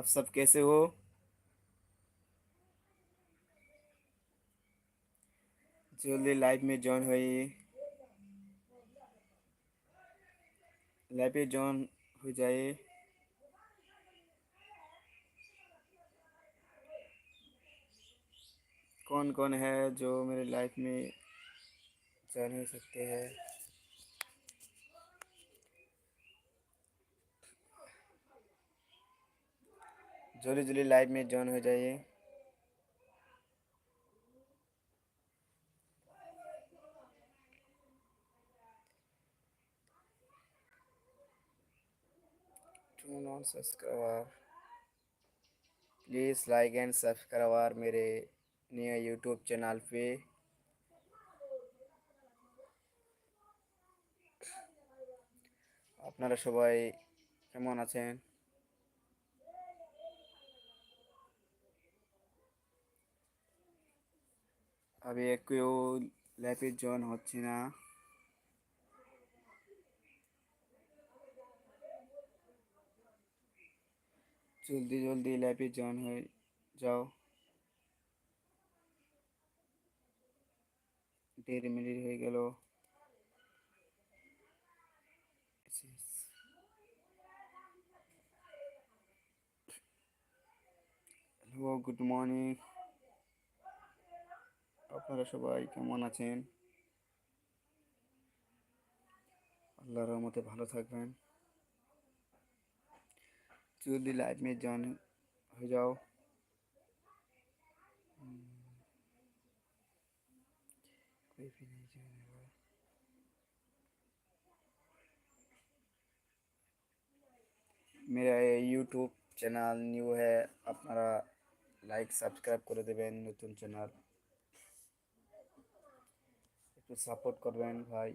आप सब कैसे हो? जल्दी लाइव में जॉइन होइए। लाइव में जॉइन हो जाइए। कौन कौन है जो मेरे लाइफ में जॉइन हो सकते हैं? जल्दी जल्दी लाइव में जॉइन हो जाइए to non subscriber please like and subscriber मेरे नए यूट्यूब चैनल पे আপনারা সবাই কেমন আছেন আমি কেউ ল্যাপে জয়েন হচ্ছে না জলদি জলদি ল্যাপে জয়েন হয়ে যাও দেড় মিনিট হয়ে গেল হ্যালো গুড মর্নিং আপনারা সবাই কেমন আছেন আল্লাহর রহমতে ভালো থাকবেন যদি লাইভ में जॉइन हो जाओ कोई भी नहीं जॉइन हुआ मेरा यूट्यूब চ্যানেল নিউ है আপনারা লাইক সাবস্ক্রাইব করে দেবেন নতুন চ্যানেল একটু সাপোর্ট করবেন ভাই,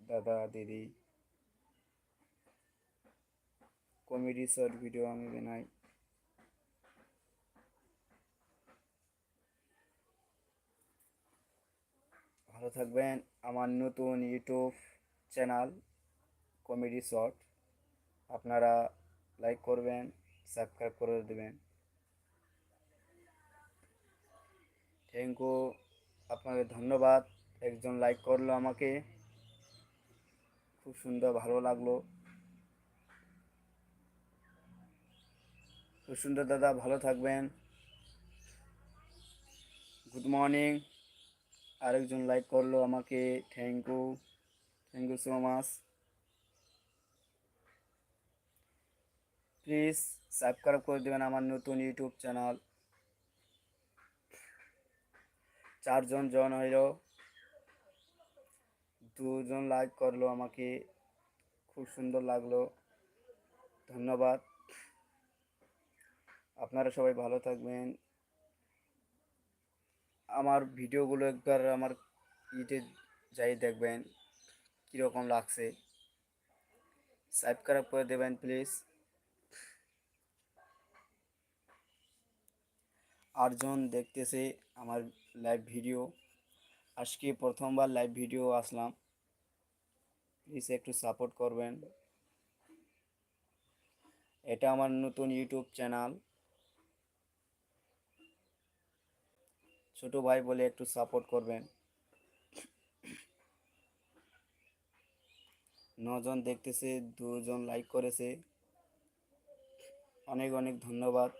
দাদা, দিদি। কমেডি শর্ট ভিডিও আমি বানাই। ভালো থাকবেন, আমার নতুন ইউটিউব চ্যানেল কমেডি শর্ট আপনারা লাইক করবেন সাবস্ক্রাইব করে দেবেন। থ্যাংক ইউ আপনাকে ধন্যবাদ। একজন লাইক করল আমাকে। খুব সুন্দর, ভালো লাগল। খুব সুন্দর দাদা, ভালো থাকবেন। গুড মর্নিং আরেকজন লাইক করল আমাকে। Thank you thank you so much please subscribe করে দেবেন আমার নতুন ইউটিউব চ্যানেল চারজন জন হইল। দুজন লাইক করল আমাকে। খুব সুন্দর লাগল। ধন্যবাদ। আপনারা সবাই ভালো থাকবেন। আমার ভিডিওগুলো একবার আমার ইতে যাই দেখবেন, কীরকম লাগছে। সাবস্ক্রাইব করে দেবেন প্লিজ আটজন দেখতেছে আমার লাইভ ভিডিও আজকে প্রথমবার লাইভ ভিডিও আসলাম। প্লিজ একটু সাপোর্ট করবেন। এটা আমার নতুন ইউটিউব চ্যানেল ছোট ভাই বলে একটু সাপোর্ট করবেন। নজন দেখতেছে, দুজন লাইক করেছে। অনেক অনেক ধন্যবাদ।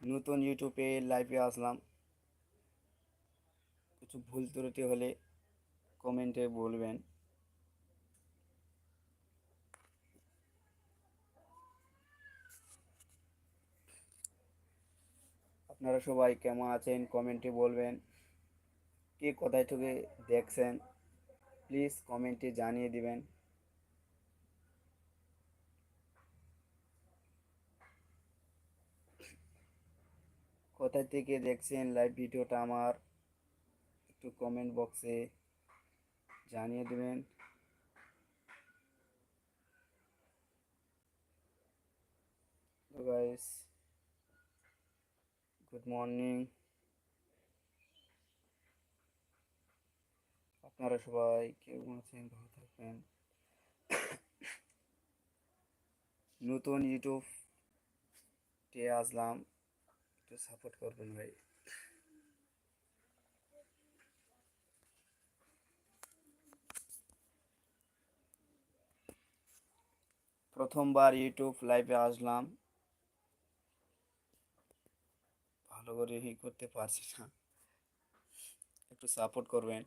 নতুন ইউটিউবে লাইভে আসলাম। কিছু ভুল ত্রুটি হলে কমেন্টে বলবেন। আপনারা সবাই কেমন আছেন? কমেন্টে বলবেন। কে কোথায় থেকে দেখছেন? প্লিজ কমেন্টে জানিয়ে দিবেন। কোথা থেকে দেখছেন লাইভ ভিডিওটা আমার, একটু কমেন্ট বক্সে জানিয়ে দেবেন। গাইস গুড মর্নিং আপনারা সবাই কেমন আছেন, ভালো থাকবেন। নতুন ইউটিউব তে আসলাম। একটু সাপোর্ট করবেন ভাই। প্রথমবার ইউটিউব লাইভে আসলাম। ভালো করে ই করতে পারছি না। একটু সাপোর্ট করবেন।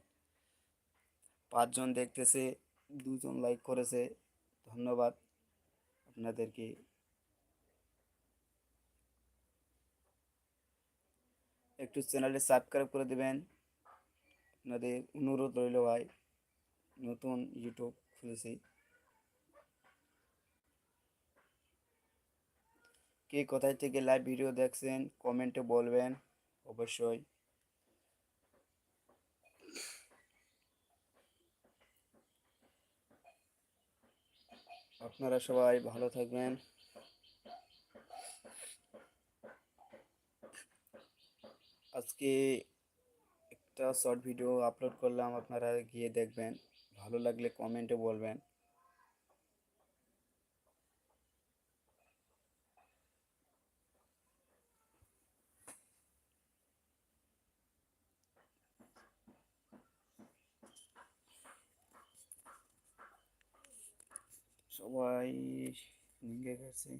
পাঁচজন দেখতেছে, দুজন লাইক করেছে। ধন্যবাদ আপনাদেরকে। একটু চ্যানেলে সাবস্ক্রাইব করে দেবেন। আপনাদের অনুরোধ রইল ভাই, নতুন ইউটিউব খুলেছি। কে কোথায় থেকে লাইভ ভিডিও দেখছেন কমেন্টে বলবেন, অবশ্যই। আপনারা সবাই ভালো থাকবেন। আজকে একটা শর্ট ভিডিও আপলোড করলাম, আপনারা গিয়ে দেখবেন। ভালো লাগলে কমেন্টে বলবেন। সবাই ভেঙে গেছে।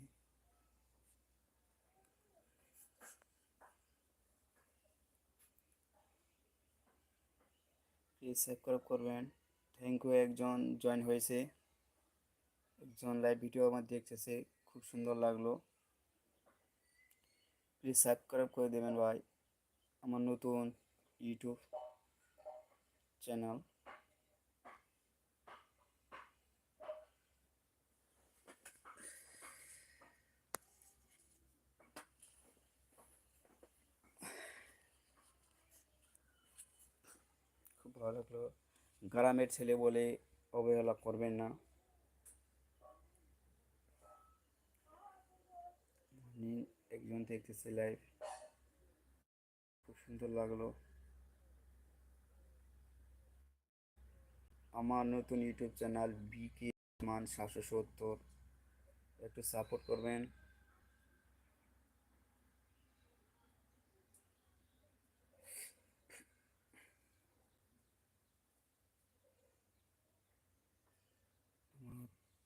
প্লিজ সাবস্ক্রাইব করবেন। থ্যাংক ইউ একজন জয়েন হয়েছে। একজন লাইভ ভিডিও আমার দেখতেছে, খুব সুন্দর লাগল। প্লিজ সাবস্ক্রাইব করে দেবেন ভাই, আমার নতুন ইউটিউব চ্যানেল ভালো লাগল গ্রামের ছেলে বলে অবহেলা করবেন না। একজন দেখতেছি লাইভ খুব সুন্দর লাগল। আমার নতুন ইউটিউব চ্যানেল বিকে মান সাতশো সত্তর। একটু সাপোর্ট করবেন।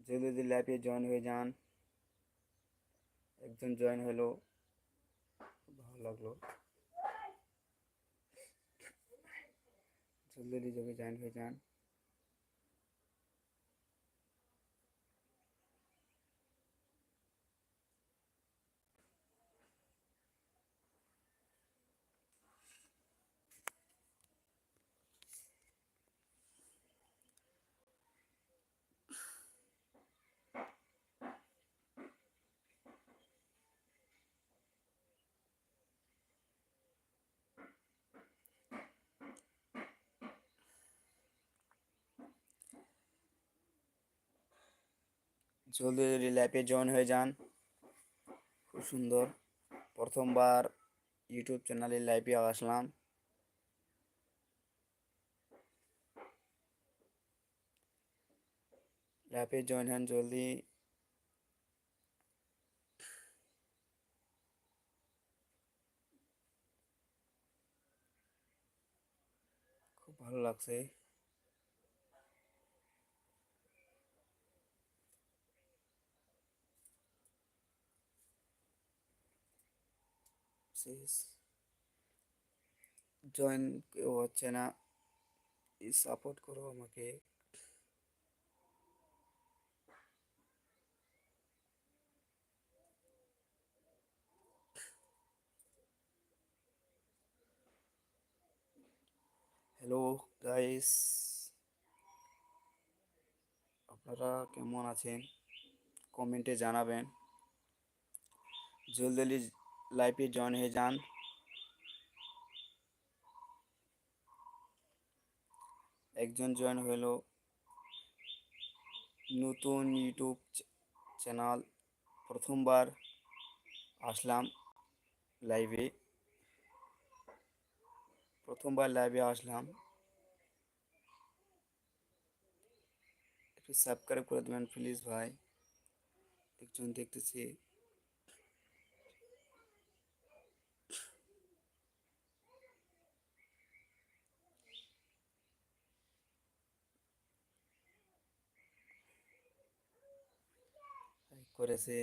যদি যদি লাইভে জয়েন হয়ে যান, একজন জয়েন হলো, ভালো লাগল। জলদি জলদি জয়েন হয়ে যান। জলদি জলদি লাইভে জয়েন হয়ে যান। খুব সুন্দর। প্রথমবার ইউটিউব চ্যানেলে লাইভে আসলাম। লাইভে জয়েন হন জলদি। খুব ভালো লাগছে। শেষ জয়েন কেউ হচ্ছে না সাপোর্ট করো আমাকে হ্যালো গাইস আপনারা কেমন আছেন? কমেন্টে জানাবেন। জলদি লাইভে জয়েন হয়ে যান একজন জয়েন হলো নতুন ইউটিউব চ্যানেল। প্রথমবার আসলাম লাইভে। প্রথমবার লাইভে আসলাম। একটু সাবস্ক্রাইব করে দেবেন প্লিজ ভাই। একজন দেখতেছি। করেছে